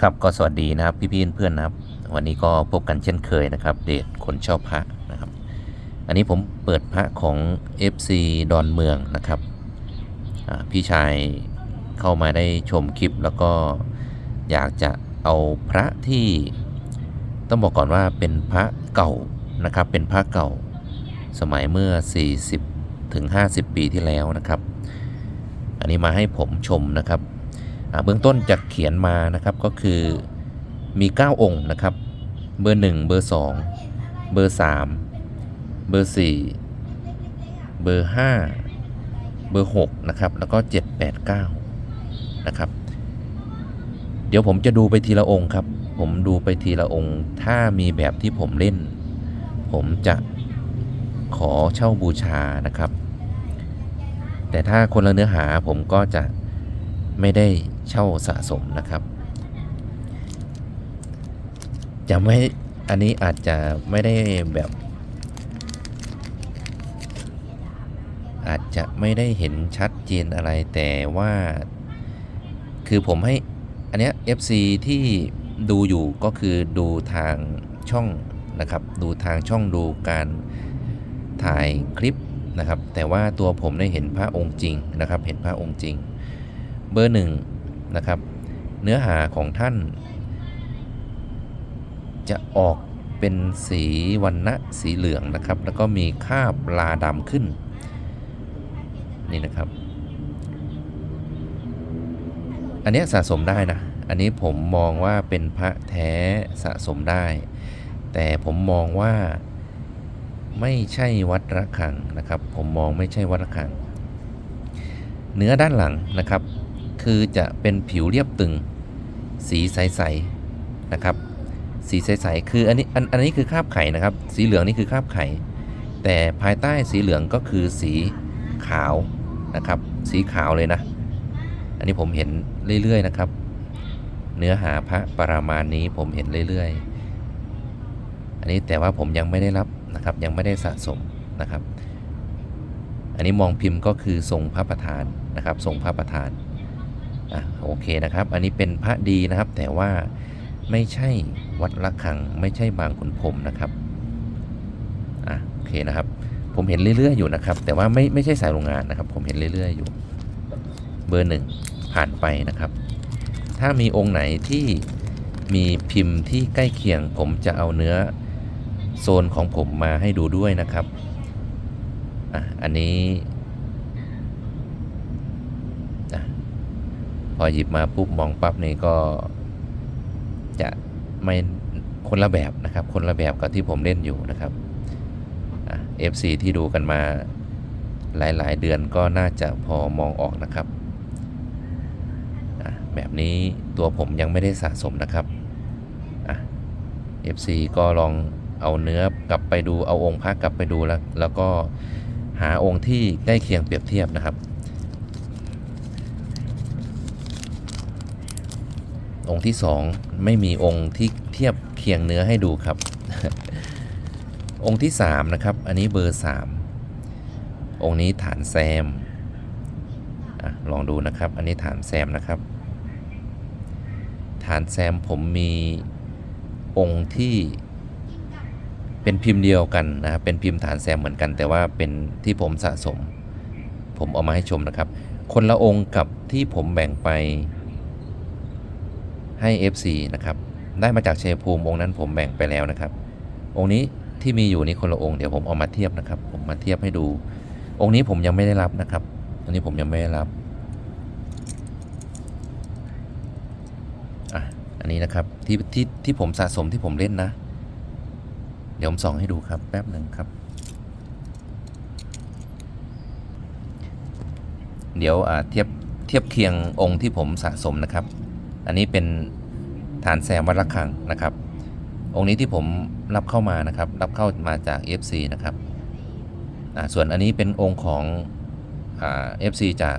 ครับก็สวัสดีนะครับพี่ๆเพื่อนๆนะครับ วันนี้ก็พบกันเช่นเคยนะครับ เดทคนชอบพระนะครับ อันนี้ผมเปิดพระของ FC ดอนเมืองนะครับพี่ชายเข้ามาได้ชมคลิป แล้วก็อยากจะเอาพระที่ต้องบอกก่อนว่าเป็นพระเก่านะครับ เป็นพระเก่าสมัยเมื่อ 40ถึง50 ปีที่แล้วนะครับ อันนี้มาให้ผมชมนะครับ เบื้องต้นจะเขียนมานะครับก็คือมี 9 องค์นะครับ เบอร์ 1 เบอร์ 2 เบอร์ 3 เบอร์ 4 เบอร์ 5 เบอร์ 6 นะครับ แล้วก็ 7 8 9 นะครับ เดี๋ยวผมจะดูไปทีละองค์ครับ ผมดูไปทีละองค์ ถ้ามีแบบที่ผมเล่น ผมจะขอเช่าบูชานะครับ แต่ถ้าคนละเนื้อหาผมก็จะไม่ได้ เช่าสะสมนะครับจะไม่อันนี้อาจจะไม่ได้แบบ อาจจะไม่ได้เห็นชัดเจนอะไรแต่ว่า คือผมให้ อันเนี้ย FC ที่ดูอยู่ก็คือดูทางช่องนะครับ ดูทางช่องดูการถ่ายคลิปนะครับ แต่ว่าตัวผมได้เห็นพระองค์จริงนะครับ เห็นพระองค์จริง เบอร์หนึ่ง นะครับ เนื้อหาของท่าน จะออกเป็นสีวันนะสีเหลืองนะครับ แล้วก็มีคาบลาดำขึ้น นี่นะครับ อันนี้สะสมได้นะ อันนี้ผมมองว่าเป็นพระแท้สะสมได้ แต่ผมมองว่าไม่ใช่วัดระฆังนะครับ ผมมองไม่ใช่วัดระฆัง เนื้อด้านหลังนะครับ คือจะเป็นผิวเรียบตึง สีใสๆนะครับ สีใสๆคืออันนี้อันอันนี้คือคราบไข่นะครับ สีเหลืองนี่คือคราบไข่ แต่ภายใต้สีเหลืองก็คือสีขาวนะครับ สีขาวเลยนะ อันนี้ผมเห็นเรื่อยๆนะครับ เนื้อหาพระปรามาณนี้ผมเห็นเรื่อยๆ อันนี้แต่ว่าผมยังไม่ได้รับนะครับ ยังไม่ได้สะสมนะครับ อันนี้มองพิมพ์ก็คือทรงพระประธานนะครับทรงพระประธาน อะโอเคนะครับ อันนี้เป็นพระดีนะครับ แต่ว่าไม่ใช่วัดละคัง ไม่ใช่บางขุนพรมนะครับอะโอเคนะครับ ผมเห็นเรื่อยๆอยู่นะครับ แต่ว่าไม่ไม่ใช่สายโรงงานนะครับ ผมเห็นเรื่อยๆอยู่ เบอร์หนึ่งผ่านไปนะครับ ถ้ามีองค์ไหนที่มีพิมพ์ที่ใกล้เคียง ผมจะเอาเนื้อโซนของผมมาให้ดูด้วยนะครับอะอันนี้อะ พ อหยิบมาปุ๊บมองปั๊บนี่ก็จะไม่คนละแบบนะครับ คนละแบบกับที่ผมเล่นอยู่นะครับอะ FC ที่ดูกันมาหลายๆ เดือนก็น่าจะพอมองออกนะครับ แบบนี้ตัวผมยังไม่ได้สะสมนะครับอะ FC ก็ลองเอาเนื้อกลับไปดูเอาองค์พระกลับไปดูแล้ว แล้วก็หาองค์ที่ใกล้เคียงเปรียบเทียบนะครับ องค์ที่สองไม่มีองค์ที่เทียบเคียงเนื้อให้ดูครับ องค์ที่สามนะครับ อันนี้เบอร์สามองค์นี้ฐานแซมอลองดูนะครับ อันนี้ฐานแซมนะครับ ฐานแซมผมมีองค์ที่เป็นพิมพ์เดียวกันนะครับเป็นพิมพ์ฐานแซมเหมือนกัน แต่ว่าเป็นที่ผมสะสม ผมเอามาให้ชมนะครับ คนละองค์กับที่ผมแบ่งไป ให้ FC นะครับ ได้มาจากเชยภูมิองค์นั้นผมแบ่งไปแล้วนะครับ องค์นี้ที่มีอยู่นี่คนละองค์เดี๋ยวผมเอามาเทียบนะครับ ผมมาเทียบให้ดู องค์นี้ผมยังไม่ได้รับนะครับ อันนี้ผมยังไม่ได้รับอะอันนี้นะครับที่ที่ที่ผมสะสมที่ผมเล่นนะ เดี๋ยวผมส่องให้ดูครับแป๊บหนึ่งครับ เดี๋ยวอ่าเทียบเทียบเคียงองค์ที่ผมสะสมนะครับ อันนี้เป็นฐานแซมวัดระฆังนะครับ องค์นี้ที่ผมรับเข้ามานะครับ รับเข้ามาจาก FC นะครับส่วนอันนี้เป็นองค์ของเอ่า FC จาก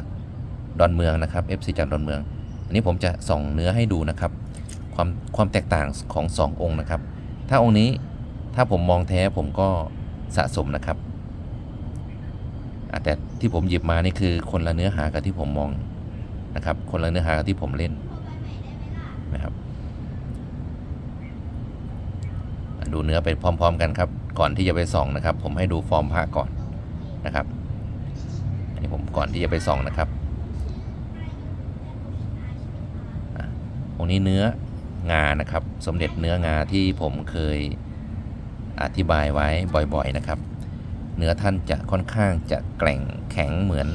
ดอนเมืองนะครับ FC จากดอนเมือง อันนี้ผมจะส่องเนื้อให้ดูนะครับ ความความแตกต่างของสององค์นะครับ ถ้าองค์นี้ถ้าผมมองแท้ผมก็สะสมนะครับ แต่ที่ผมหยิบมานี่คือคนละเนื้อหากับที่ผมมองนะครับ คนละเนื้อหากับที่ผมเล่น นะครับ ดูเนื้อไปพร้อม ๆ กันครับ ก่อนที่จะไปส่องนะครับ ผมให้ดูฟอร์มพระก่อนนะครับอันนี้ผมก่อนที่จะไปส่องนะครับอะองนี้เนื้องานะครับ สมเด็จเนื้องาที่ผมเคยอธิบายไว้บ่อยๆนะครับ เนื้อท่านจะค่อนข้างจะแกร่งแข็งเหมือน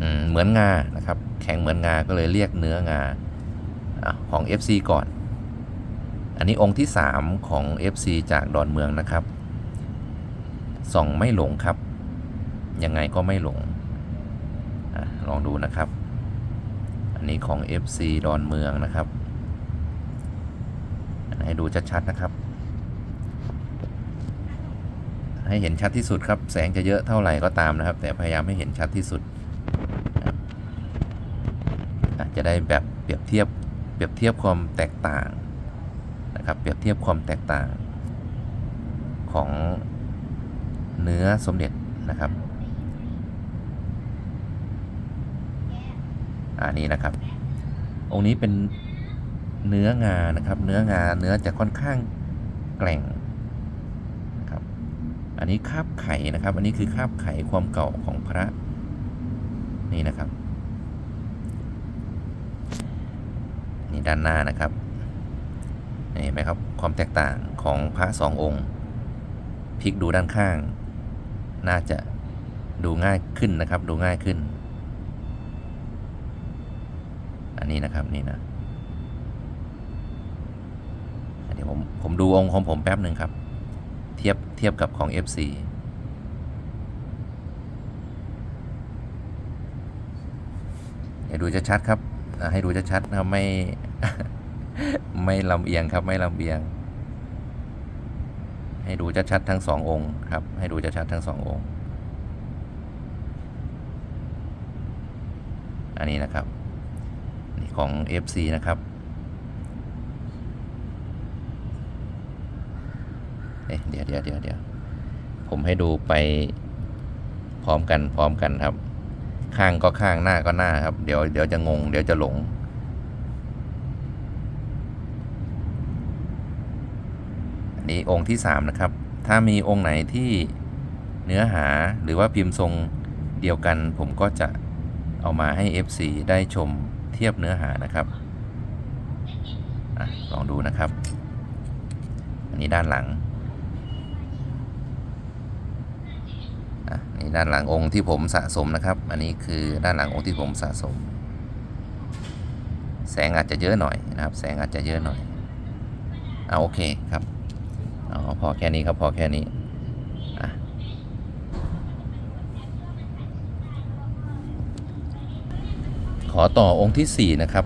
อเหมือนงานะครับ แข็งเหมือนงาก็เลยเรียกเนื้องาอของ FC ก่อน อันนี้องค์ที่ 3 ของ FC จากดอนเมืองนะครับ ส่องไม่หลงครับ ยังไงก็ไม่หลงอลองดูนะครับ อันนี้ของ FC ดอนเมืองนะครับ ให้ดูชัดๆนะครับ ให้เห็นชัดที่สุดครับ แสงจะเยอะเท่าไหร่ก็ตามนะครับ แต่พยายามให้เห็นชัดที่สุด จะได้แบบเปรียบเทียบเปรียบเทียบความแตกต่าง นะครับเปรียบเทียบความแตกต่างของเนื้อสมเด็จนะครับอันนี้นะครับ องค์นี้เป็นเนื้องานะครับ เนื้องาเนื้อจะค่อนข้างแกร่งนะครับ อันนี้คาบไข่นะครับ อันนี้คือคาบไข่ความเก่าของพระนี่นะครับ นี่ด้านหน้านะครับ เห็นไหมครับ ความแตกต่างของพระสององค์พลิกดูด้านข้าง น่าจะดูง่ายขึ้นนะครับ ดูง่ายขึ้น อันนี้นะครับนี่นะเดี๋ยวผมผมดูองค์ของผมแป๊บหนึ่งครับ เทียบเทียบกับของ FC เดี๋ยวดูจะชัดครับ ให้ดูจะชัดนะไม่ ไม่ลำเอียงครับ ไม่ลำเอียง ให้ดูชัดๆทั้งสององค์ครับ ให้ดูชัดๆทั้งสององค์ อันนี้นะครับ นี่ของ FC นะครับเอ๊ะเดี๋ยวเดี๋ยวเดี๋ยวเดี๋ยวผมให้ดูไปพร้อมกันพร้อมกันครับ ข้างก็ข้างหน้าก็หน้าครับ เดี๋ยวเดี๋ยวจะงง เดี๋ยวจะหลง อั นี้องค์ที่ 3 นะครับ ถ้ามีองค์ไหนที่เนื้อหาหรือว่าพิมพ์ทรงเดียวกัน ผมก็จะเอามาให้ FC ได้ชมเทียบเนื้อหานะครับอลองดูนะครับ อันนี้ด้านหลังอะนี่ด้านหลังองค์ที่ผมสะสมนะครับ อันนี้คือด้านหลังองค์ที่ผมสะสม แสงอาจจะเยอะหน่อยนะครับ แสงอาจจะเยอะหน่อยเอาโอเคครับ เอพอแค่นี้ครับพอแค่นี้อะขอต่อองค์ที่ 4 นะครับ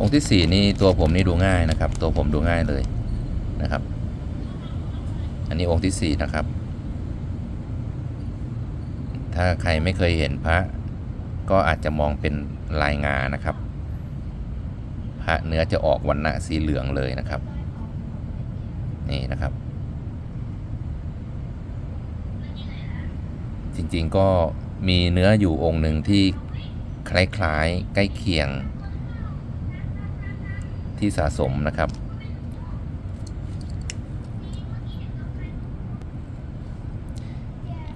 องค์ที่ 4 นี่ตัวผมนี่ดูง่ายนะครับ ตัวผมดูง่ายเลยนะครับ อันนี้องค์ที่ 4 นะครับ ถ้าใครไม่เคยเห็นพระ ก็อาจจะมองเป็นลายงานะครับ พระเนื้อจะออกวันณะสีเหลืองเลยนะครับ นี่นะครับ จริงๆก็มีเนื้ออยู่องค์หนึ่งที่คล้ายๆใกล้เคียง ที่สะสมนะครับ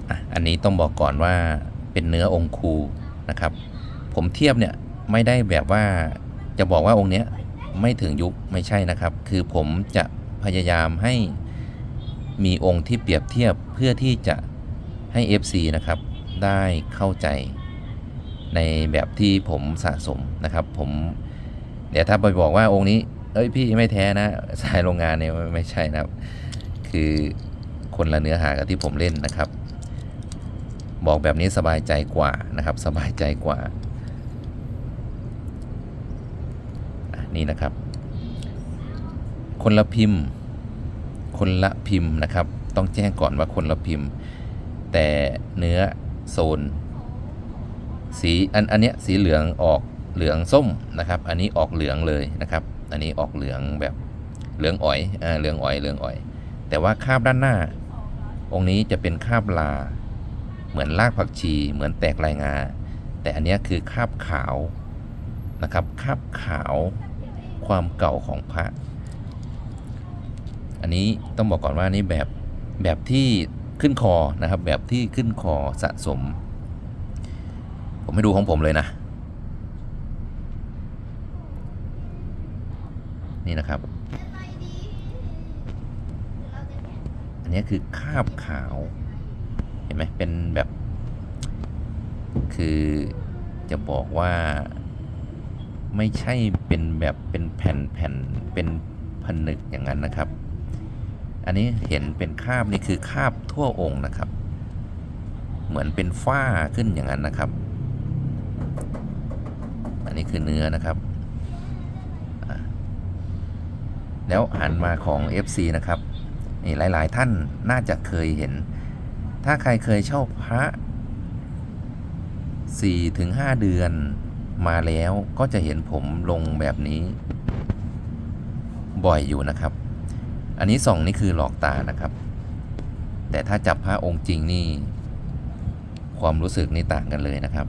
อะอันนี้ต้องบอกก่อนว่าเป็นเนื้อองคูนะครับ ผมเทียบเนี่ยไม่ได้แบบว่าจะบอกว่าองค์เนี้ยไม่ถึงยุคไม่ใช่นะครับ คือผมจะ พยายามให้มีองค์ที่เปรียบเทียบเพื่อที่จะให้ FC นะครับ ได้เข้าใจในแบบที่ผมสะสมนะครับ ผม เดี๋ยวถ้าไปบอกว่าองค์นี้ เอ้ยพี่ไม่แท้นะ สายโรงงานเนี่ยไม่ใช่นะครับ คือคนละเนื้อหากับที่ผมเล่นนะครับ บอกแบบนี้สบายใจกว่านะครับ สบายใจกว่า นี่นะครับ คนละพิมพ์ คนละพิมพ์นะครับ ต้องแจ้งก่อนว่าคนละพิมพ์ แต่เนื้อโซน สีอันอันเนี้ยสีเหลืองออกเหลืองส้มนะครับ อันนี้ออกเหลืองเลยนะครับ อันนี้ออกเหลืองแบบเหลืองอ่อยอ่าเหลืองอ่อยเหลืองอ่อย แต่ว่าคาบด้านหน้า องค์นี้จะเป็นคาบลา เหมือนรากผักชี เหมือนแตกลายงา แต่อันเนี้ยคือคาบขาวนะครับคาบขาวความเก่าของพระ อันนี้ต้องบอกก่อนว่านี่แบบแบบที่ขึ้นคอนะครับ แบบที่ขึ้นคอสะสม ผมให้ดูของผมเลยนะ นี่นะครับ อันนี้คือคาบขาว เห็นไหมเป็นแบบ คือจะบอกว่าไม่ใช่เป็นแบบเป็นแผ่นแผ่นเป็นผนึกอย่างนั้นนะครับ อันนี้เห็นเป็นคาบนี่คือคาบทั่วองค์นะครับ เหมือนเป็นฝ้าขึ้นอย่างนั้นนะครับ อันนี้คือเนื้อนะครับ แล้วหันมาของ FC นะครับนี่หลาย ๆ ท่านน่าจะเคยเห็น ถ้าใครเคยเช่าพระ 4-5 เดือนมาแล้วก็จะเห็นผมลงแบบนี้ บ่อยอยู่นะครับ อันนี้ส่องนี่คือหลอกตานะครับ แต่ถ้าจับพระองค์จริงนี่ ความรู้สึกนี่ต่างกันเลยนะครับ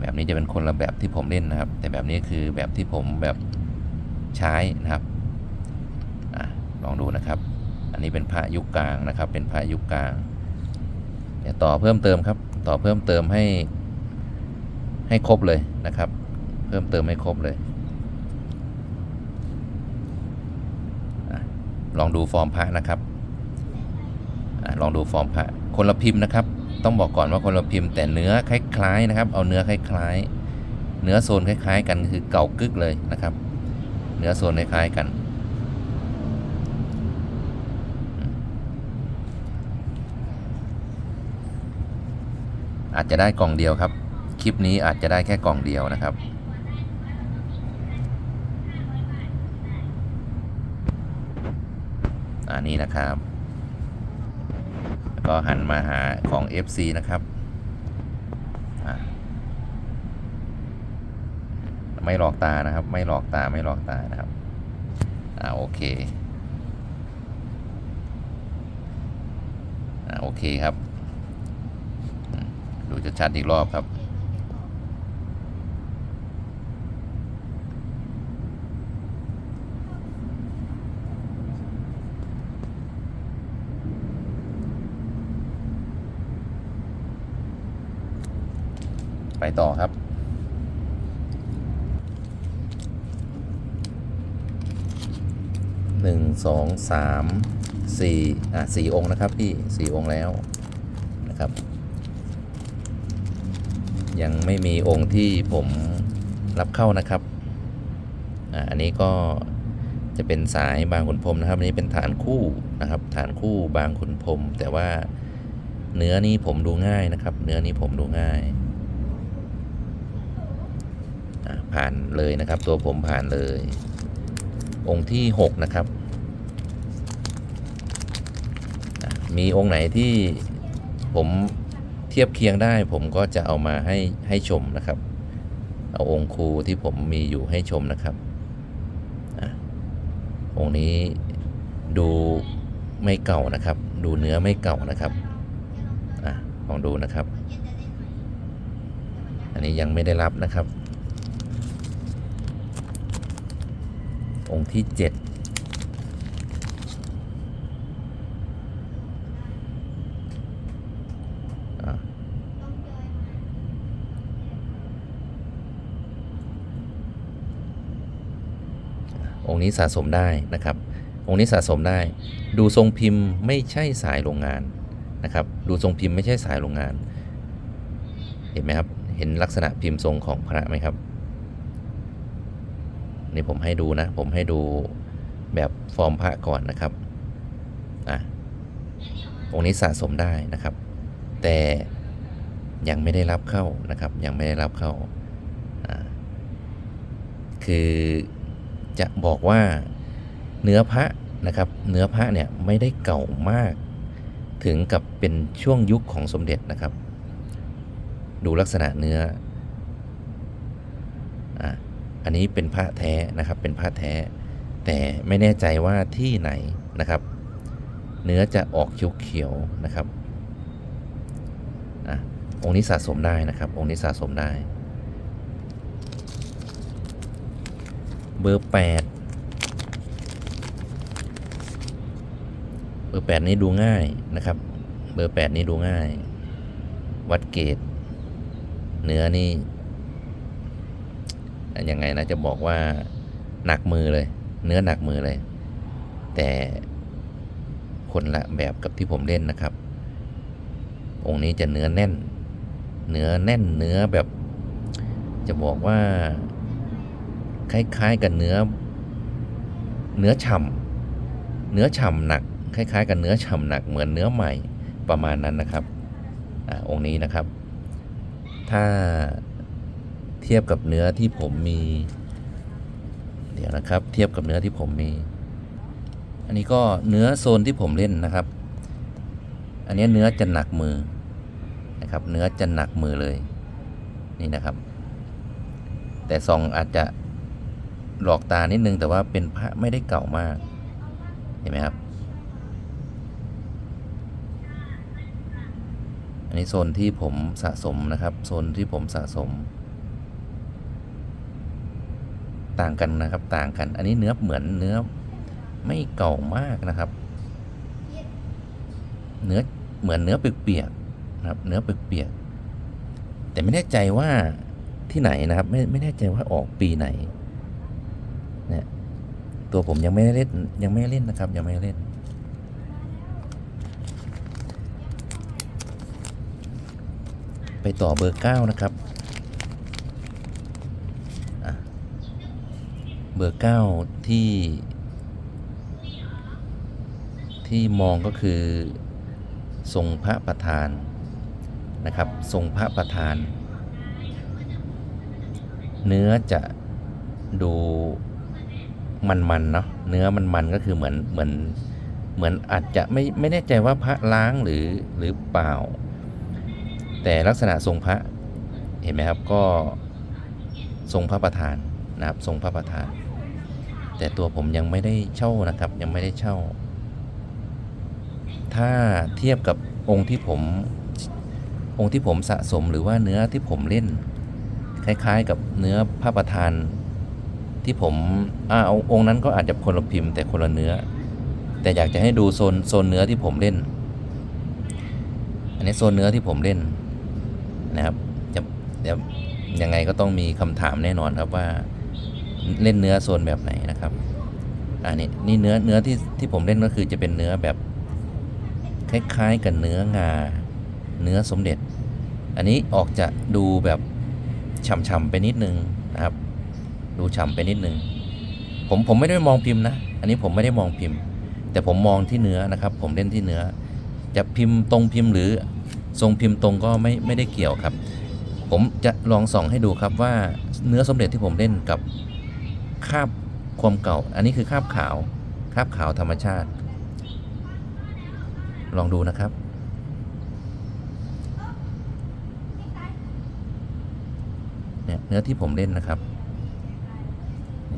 แบบนี้จะเป็นคนละแบบที่ผมเล่นนะครับ แต่แบบนี้คือแบบที่ผมแบบใช้นะครับอลองดูนะครับ อันนี้เป็นพระยุคกลางนะครับ เป็นพระยุคกลางเดี๋ยวต่อเพิ่มเติมครับ ต่อเพิ่มเติมให้ให้ครบเลยนะครับ เพิ่มเติมให้ครบเลยอะ ลองดูฟอร์มพระนะครับอลองดูฟอร์มพระคนละพิมพ์นะครับ ต้องบอกก่อนว่าคนละพิมพ์แต่เนื้อคล้ายๆนะครับ เอาเนื้อคล้ายๆ เนื้อโซนคล้าย ๆ กันคือเก่ากึกเลยนะครับ เนื้อโซนคล้ายๆกันอาจจะได้กล่องเดียวครับ คลิปนี้อาจจะได้แค่กล่องเดียวนะครับ อันนี้นะครับ แล้วก็หันมาหาของ FC นะครับไม่หลอกตานะครับ ไม่หลอกตาไม่หลอกตานะครับอ่าโอเคอ่าโอเคครับ ดูชัดๆอีกรอบครับ ต่อครับ หนึ่งสองสามสี่อะสี่องค์นะครับพี่สี่องค์แล้วนะครับ ยังไม่มีองค์ที่ผมรับเข้านะครับอ่าอันนี้ก็จะเป็นสายบางขุนพรมนะครับอันนี้เป็นฐานคู่นะครับ ฐานคู่บางขุนพรมแต่ว่าเนื้อนี้ผมดูง่ายนะครับ เนื้อนี้ผมดูง่าย ผ่านเลยนะครับ ตัวผมผ่านเลย องค์ที่ 6 นะครับ มีองค์ไหนที่ผมเทียบเคียงได้ ผมก็จะเอามาให้ให้ชมนะครับ เอาองค์ครูที่ผมมีอยู่ให้ชมนะครับอะองค์นี้ดูไม่เก่านะครับ ดูเนื้อไม่เก่านะครับอะลองดูนะครับ อันนี้ยังไม่ได้รับนะครับ องค์ที่เจ็ดองค์นี้สะสมได้นะครับ องค์นี้สะสมได้ ดูทรงพิมพ์ไม่ใช่สายโรงงานนะครับ ดูทรงพิมพ์ไม่ใช่สายโรงงาน เห็นไหมครับ เห็นลักษณะพิมพ์ทรงของพระไหมครับ นี่ผมให้ดูนะ ผมให้ดูแบบฟอร์มพระก่อนนะครับอะองค์นี้สะสมได้นะครับ แต่ยังไม่ได้รับเข้านะครับ ยังไม่ได้รับเข้าอ่าคือจะบอกว่าเนื้อพระนะครับ เนื้อพระเนี่ยไม่ได้เก่ามาก ถึงกับเป็นช่วงยุคของสมเด็จนะครับ ดูลักษณะเนื้ออะ อันนี้เป็นพระแท้นะครับเป็นพระแท้ แต่ไม่แน่ใจว่าที่ไหนนะครับ เนื้อจะออกเขียวๆนะครับอะองค์นี้สะสมได้นะครับ องค์นี้สะสมได้ เบอร์แปดเบอร์แปดนี้ดูง่ายนะครับ เบอร์แปดนี้ดูง่าย วัดเกตเนื้อนี่ ยังไงนะจะบอกว่าหนักมือเลย เนื้อหนักมือเลย แต่คนละแบบกับที่ผมเล่นนะครับ องค์นี้จะเนื้อแน่น เนื้อแน่นเนื้อแบบ จะบอกว่า คล้าย ๆ กับเนื้อ เนื้อฉ่ำเนื้อฉ่ำหนัก คล้าย ๆ กับเนื้อฉ่ำหนักเหมือนเนื้อใหม่ประมาณนั้นนะครับอองค์นี้นะครับ ถ้า เทียบกับเนื้อที่ผมมี เดี๋ยวนะครับ เทียบกับเนื้อที่ผมมี อันนี้ก็เนื้อโซนที่ผมเล่นนะครับ อันนี้เนื้อจะหนักมือนะครับ เนื้อจะหนักมือเลยนี่นะครับ แต่ซองอาจจะหลอกตานิดนึงแต่ว่าเป็นพระไม่ได้เก่ามาก เห็นไหมครับ อันนี้โซนที่ผมสะสมนะครับ โซนที่ผมสะสม ต่างกันนะครับต่างกัน อันนี้เนื้อเหมือนเนื้อไม่เก่ามากนะครับ เนื้อเหมือนเนื้อเปียกๆนะครับ เนื้อเปียกๆแต่ไม่แน่ใจว่าที่ไหนนะครับ ไม่ไม่แน่ใจว่าออกปีไหนเนี่ยตัวผมยังไม่ได้เล่นยังไม่ได้เล่นนะครับ ยังไม่ได้เล่น ไปต่อเบอร์เก้านะครับอะ เบอร์เก้าที่ ที่มองก็คือทรงพระประธานนะครับทรงพระประธาน เนื้อจะดูมันๆเนาะเนื้อมันๆก็คือเหมือนเหมือนเหมือนอาจจะไม่ไม่แน่ใจว่าพระล้างหรือหรือเปล่า แต่ลักษณะทรงพระเห็นไหมครับก็ทรงพระประธานนะครับทรงพระประธาน แต่ตัวผมยังไม่ได้เช่านะครับ ยังไม่ได้เช่า ถ้าเทียบกับองค์ที่ผม องค์ที่ผมสะสมหรือว่าเนื้อที่ผมเล่น คล้ายๆ กับเนื้อพระประธาน ที่ผมอ่าองค์นั้นก็อาจจะคนละพิมพ์แต่คนละเนื้อ แต่อยากจะให้ดูโซนโซนเนื้อที่ผมเล่น อันนี้โซนเนื้อที่ผมเล่นนะครับจะเดี๋ยวยังไงก็ต้องมีคำถามแน่นอนครับว่า เล่นเนื้อโซนแบบไหนนะครับอันนี้นี่เนื้อเนื้อที่ที่ผมเล่นก็คือจะเป็นเนื้อแบบคล้ายๆกับเนื้องา เนื้อสมเด็จ อันนี้ออกจะดูแบบฉ่ำๆไปนิดนึงนะครับ ดูฉ่ำไปนิดนึงผมผมไม่ได้มองพิมพ์นะ อันนี้ผมไม่ได้มองพิมพ์ แต่ผมมองที่เนื้อนะครับ ผมเล่นที่เนื้อ จะพิมพ์ตรงพิมพ์หรือทรงพิมพ์ตรงก็ไม่ไม่ได้เกี่ยวครับ ผมจะลองส่องให้ดูครับว่าเนื้อสมเด็จที่ผมเล่นกับ คราบความเก่า อันนี้คือคราบขาวคราบขาวธรรมชาติ ลองดูนะครับ เนี่ยเนื้อที่ผมเล่นนะครับเ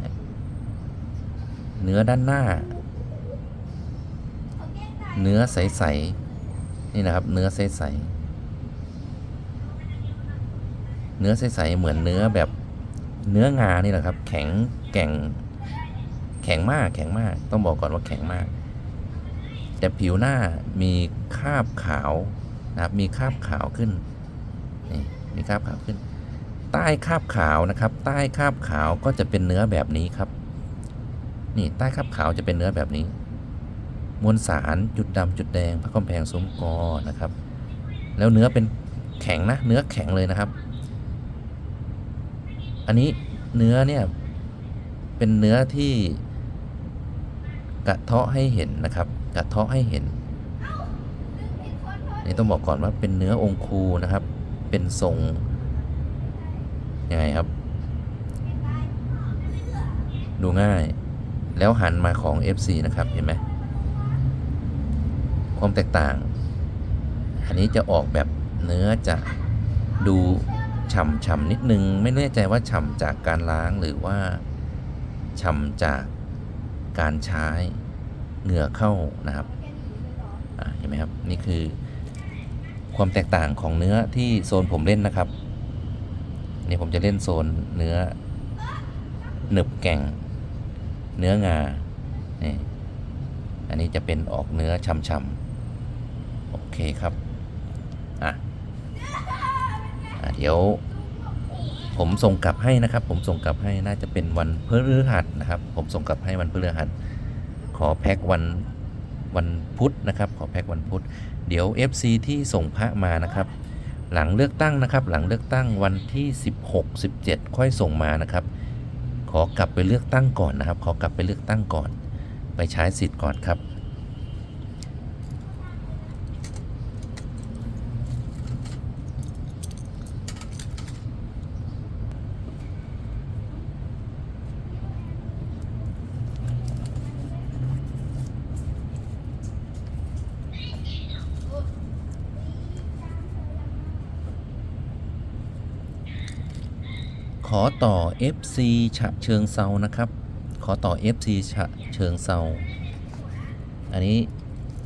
เนื้อด้านหน้า เนื้อใสๆ นี่นะครับ เนื้อใสๆ เนื้อใสๆ เหมือนเนื้อแบบเนื้องานี่แหละครับ แข็ง แกร่งแข็งมากแข็งมาก ต้องบอกก่อนว่าแข็งมาก แต่ผิวหน้ามีคราบขาวนะครับ มีคราบขาวขึ้นนี่มีคราบขาวขึ้น ใต้คราบขาวนะครับ ใต้คราบขาวก็จะเป็นเนื้อแบบนี้ครับ นี่ใต้คราบขาวจะเป็นเนื้อแบบนี้ มวลสารจุดดำจุดแดงพระกำแพงสมกอนะครับ แล้วเนื้อเป็นแข็งนะ เนื้อแข็งเลยนะครับ อันนี้เนื้อเนี่ย เป็นเนื้อที่กระเทาะให้เห็นนะครับ กระเทาะให้เห็นนี่ต้องบอกก่อนว่าเป็นเนื้อองคูนะครับ เป็นทรงยังไงครับ ดูง่าย แล้วหันมาของ FC นะครับ เห็นไหมความแตกต่าง อันนี้จะออกแบบเนื้อจะดูฉ่ำๆนิดนึง ไม่แน่ใจว่าฉ่ำจากการล้างหรือว่า ฉ่ำจากการใช้เหงื่อเข้านะครับเห็นไหมครับนี่คือความแตกต่างของเนื้อที่โซนผมเล่นนะครับนี่ผมจะเล่นโซนเนื้อหนึบแก่ง เนื้องานี่อันนี้จะเป็นออกเนื้อช่ำๆโอเคครับอะอะเดี๋ยว ผมส่งกลับให้นะครับ ผมส่งกลับให้น่าจะเป็นวันพฤหัสนะครับ ผมส่งกลับให้วันพฤหัสขอแพ็กวันวันพุธนะครับ ขอแพ็กวันพุธเดี๋ยว FC ที่ส่งพระมานะครับ หลังเลือกตั้งนะครับ หลังเลือกตั้งวันที่ 16 17 ค่อยส่งมานะครับ ขอกลับไปเลือกตั้งก่อนนะครับ ขอกลับไปเลือกตั้งก่อน ไปใช้สิทธิ์ก่อนครับ ข อต่อ FC ฉะเชิงเซานะครับ ขอต่อ FC ฉะเชิงเซาอันนี้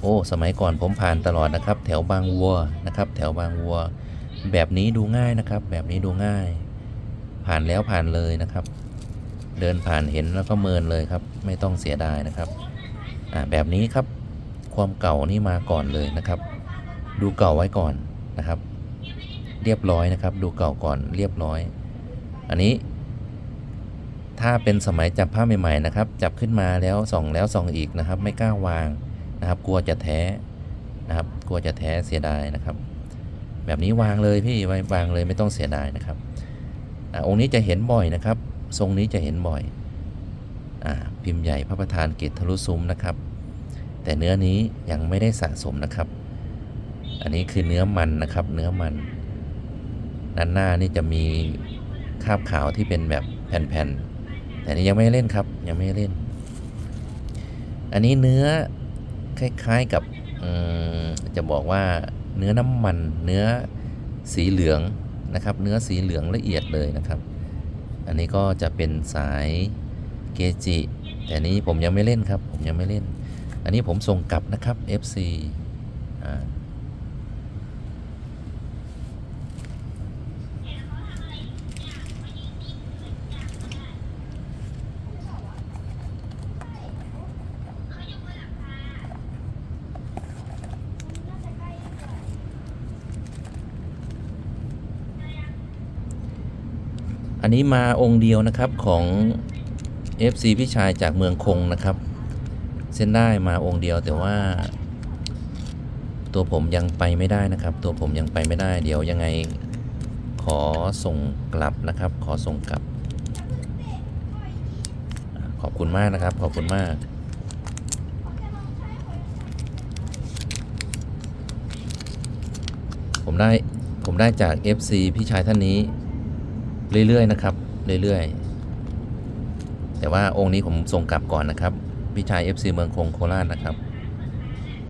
โอ้สมัยก่อนผมผ่านตลอดนะครับ แถวบางวัวนะครับ แถวบางวัว แบบนี้ดูง่ายนะครับ แบบนี้ดูง่าย ผ่านแล้วผ่านเลยนะครับ เดินผ่านเห็นแล้วก็เมินเลยครับ ไม่ต้องเสียดายนะครับอ่าแบบนี้ครับ ความเก่านี่มาก่อนเลยนะครับ ดูเก่าไว้ก่อนนะครับ เรียบร้อยนะครับ ดูเก่าก่อนเรียบร้อย อันนี้ ถ้าเป็นสมัยจับผ้าใหม่ๆนะครับ จับขึ้นมาแล้วส่องแล้วส่องอีกนะครับ ไม่กล้าวางนะครับ กลัวจะแท้นะครับ กลัวจะแท้เสียดายนะครับ แบบนี้วางเลยพี่ไว้วางเลยไม่ต้องเสียดายนะครับอองค์นี้จะเห็นบ่อยนะครับ ทรงนี้จะเห็นบ่อยอพิมพ์ใหญ่พระประธานเกตทะลุซุ้มนะครับ แต่เนื้อนี้ยังไม่ได้สะสมนะครับ อันนี้คือเนื้อมันนะครับ เนื้อมันด้านหน้านี่จะมี คาบขาวที่เป็นแบบแผ่นๆ แต่นี่ยังไม่เล่นครับยังไม่เล่น อันนี้เนื้อคล้ายๆกับจะบอกว่าเนื้อน้ำมันเนื้อสีเหลืองนะครับ เนื้อสีเหลืองละเอียดเลยนะครับ อันนี้ก็จะเป็นสายเกจิ แต่นี้ผมยังไม่เล่นครับ ผมยังไม่เล่น อันนี้ผมส่งกลับนะครับ FC อ่า อันนี้มาองค์เดียวนะครับของ FC พี่ชายจากเมืองคงนะครับ เส้นได้มาองค์เดียวแต่ว่า ตัวผมยังไปไม่ได้นะครับ ตัวผมยังไปไม่ได้ เดี๋ยวยังไงขอส่งกลับนะครับ ขอส่งกลับ ขอบคุณมากนะครับ ขอบคุณมากผมได้ ผมได้จาก FC พี่ชายท่านนี้ เรื่อยๆนะครับเรื่อยๆ แต่ว่าองค์นี้ผมส่งกลับก่อนนะครับพี่ชาย FC เมืองคงโคราชนะครับ